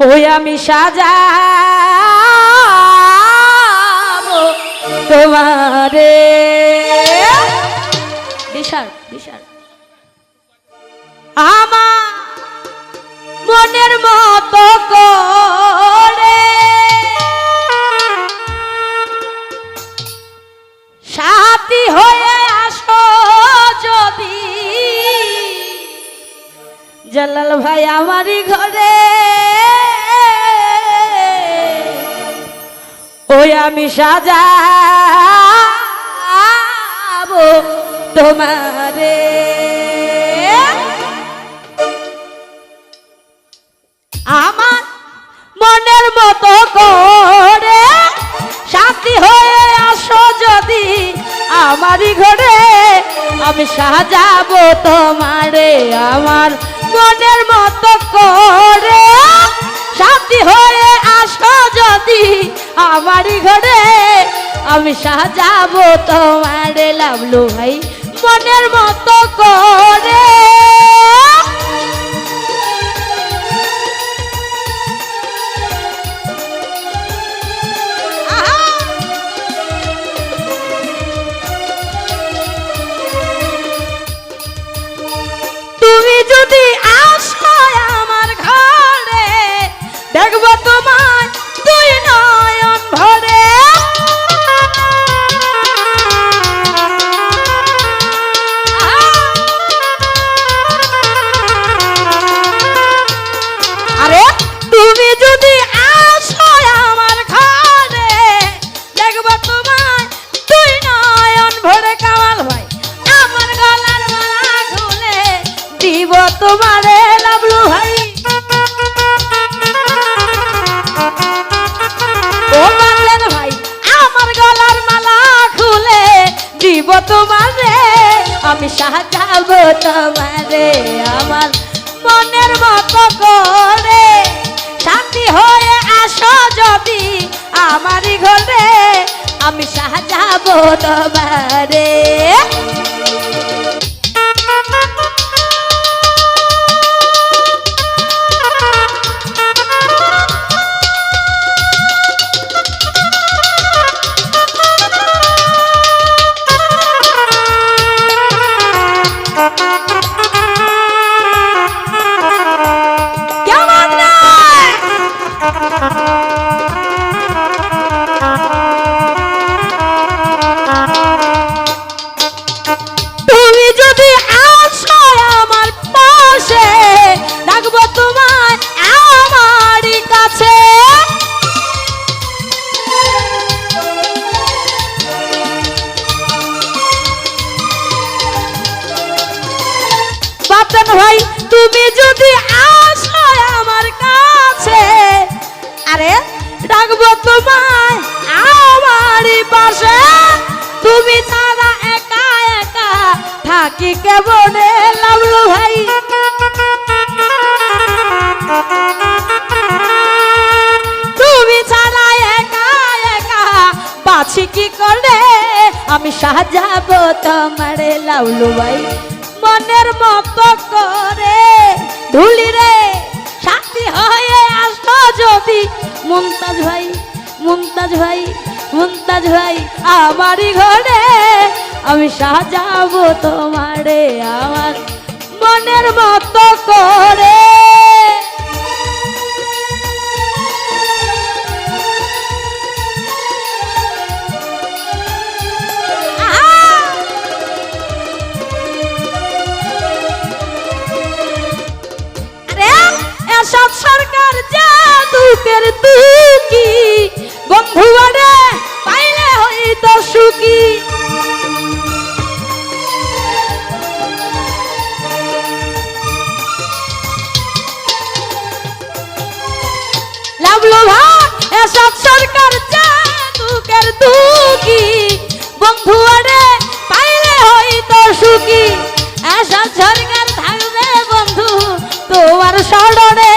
ওই আমি সাজা তোমারে। বিশাল বিশাল আমার ওই আমি সাজাবো তোমারে। আমার মনের মতো করে শান্তি হয়ে আসো যদি আমারই ঘরে। আমি সাজাবো তোমারে, আমার মনের মতো করে। শান্তি হয়ে আমারই ঘরে আমি সাজাবো তোমারে লাভলু ভাই মনের মতো করে। তুমি যদি আসো আমার ঘরে, দেখব তোমারে লাবলু ভাই। ও মানলেন ভাই, আমার গলার মালা খুলে দিব তোমারে। আমি সাজাবো তোমারে আমার মনের মতো করে। শান্তি হয়ে আসো যদি আমারই ঘরে, আমি সাজাবো তোমারে। পাশে তুমি ছাড়া একা একা থাকি কেমনে লাভলু ভাই? তুমি ছাড়া একা একা বাছি কি করে আমি সাজাবো তোমারে লাউলু ভাই। মনের মতো করে ধুলি রে, শান্তি হয়ে আসো যদি। মুমতাজ ভাই মুমতাজ ভাই। মুমতাজ ভাই আমারই ঘরে আমি সাজাবো তোমারে আমার মনের মতো করে। লাভলো ভাগ এসব সরকার জাদুকের দুকি বন্ধু আরে, পাইলে হইতো সুখী। এসব সরকার থাকবে বন্ধু তোমার স্মরণে।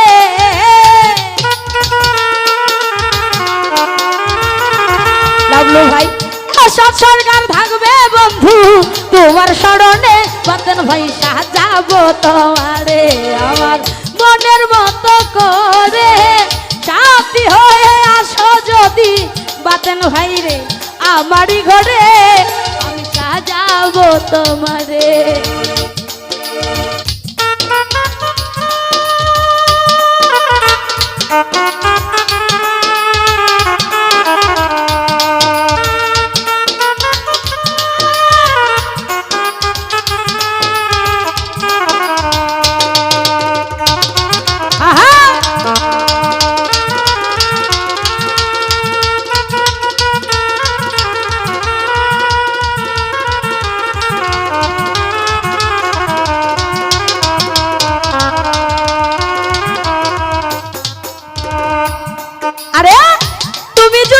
লাভলো ভাই, এসব সরকার থাকবে বন্ধু তোমার স্মরণে। বদন ভাই সাজাবো তোমারে আমার। বাতেন ভাই রে আমারই ঘরে আমি সাজাবো তোমারে। আহা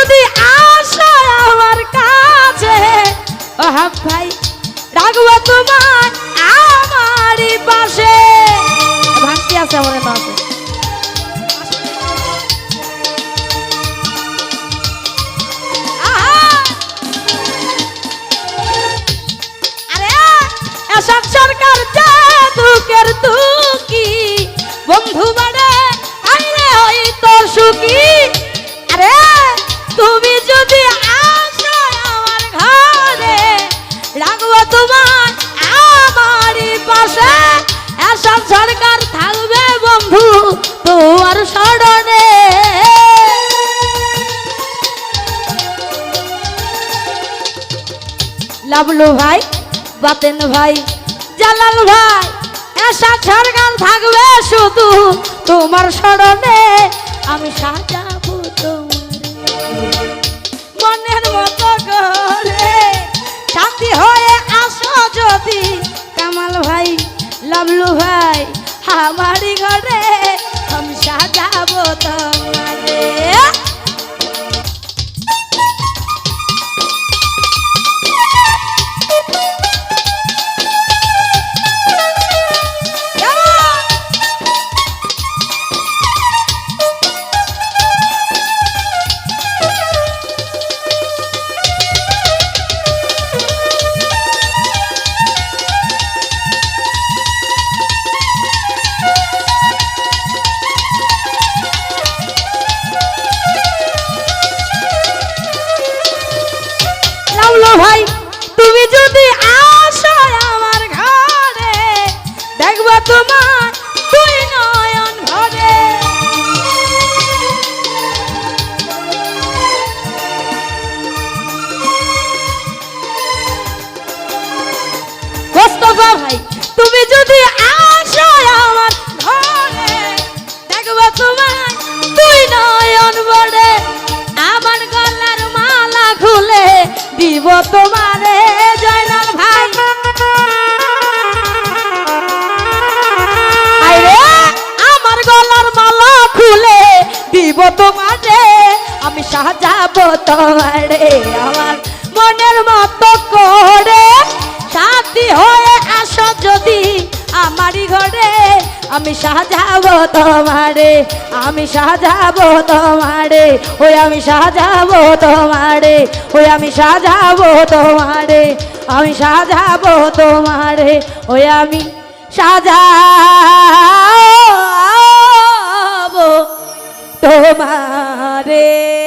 যদি আসো আমার কাছে ভাই তোমার আমারই পাশে। ভাঙতি আছে আমার পাশে। সরকার বন্ধু বাড়ে, আইলে হয়তো সুখী। তুমি যদি আসো আমার ঘরে, রাখব তোমার আমারই পাশে। এসব সরকার থাকবে বন্ধু তোমার স্মরণে। লাবলু ভাই, বাতেন ভাই, জালাল ভাই, এসব সরকার থাকবে শুধু তোমার স্মরণে। আমি তোমার মনের মতো করে শান্তি হয়ে আসো যদি। কামাল ভাই, লাবলু ভাই আমারই ঘরে। আমি সাজাবো তোমারে তোমারে জয়নাল ভাই। আমার গলার মালা খুলে দিব তোমারে আমি সাজাবো তোমারে আমার মনের মতো করে। সাথী হয়ে আসো যদি আমারই ঘরে। আমি সাজাবো তোমারে, আমি সাজাবো তোমারে, ওই আমি সাজাবো তোমারে, ওই আমি সাজাবো তোমারে, আমি সাজাবো তোমারে, ওই আমি সাজাবো তোমারে।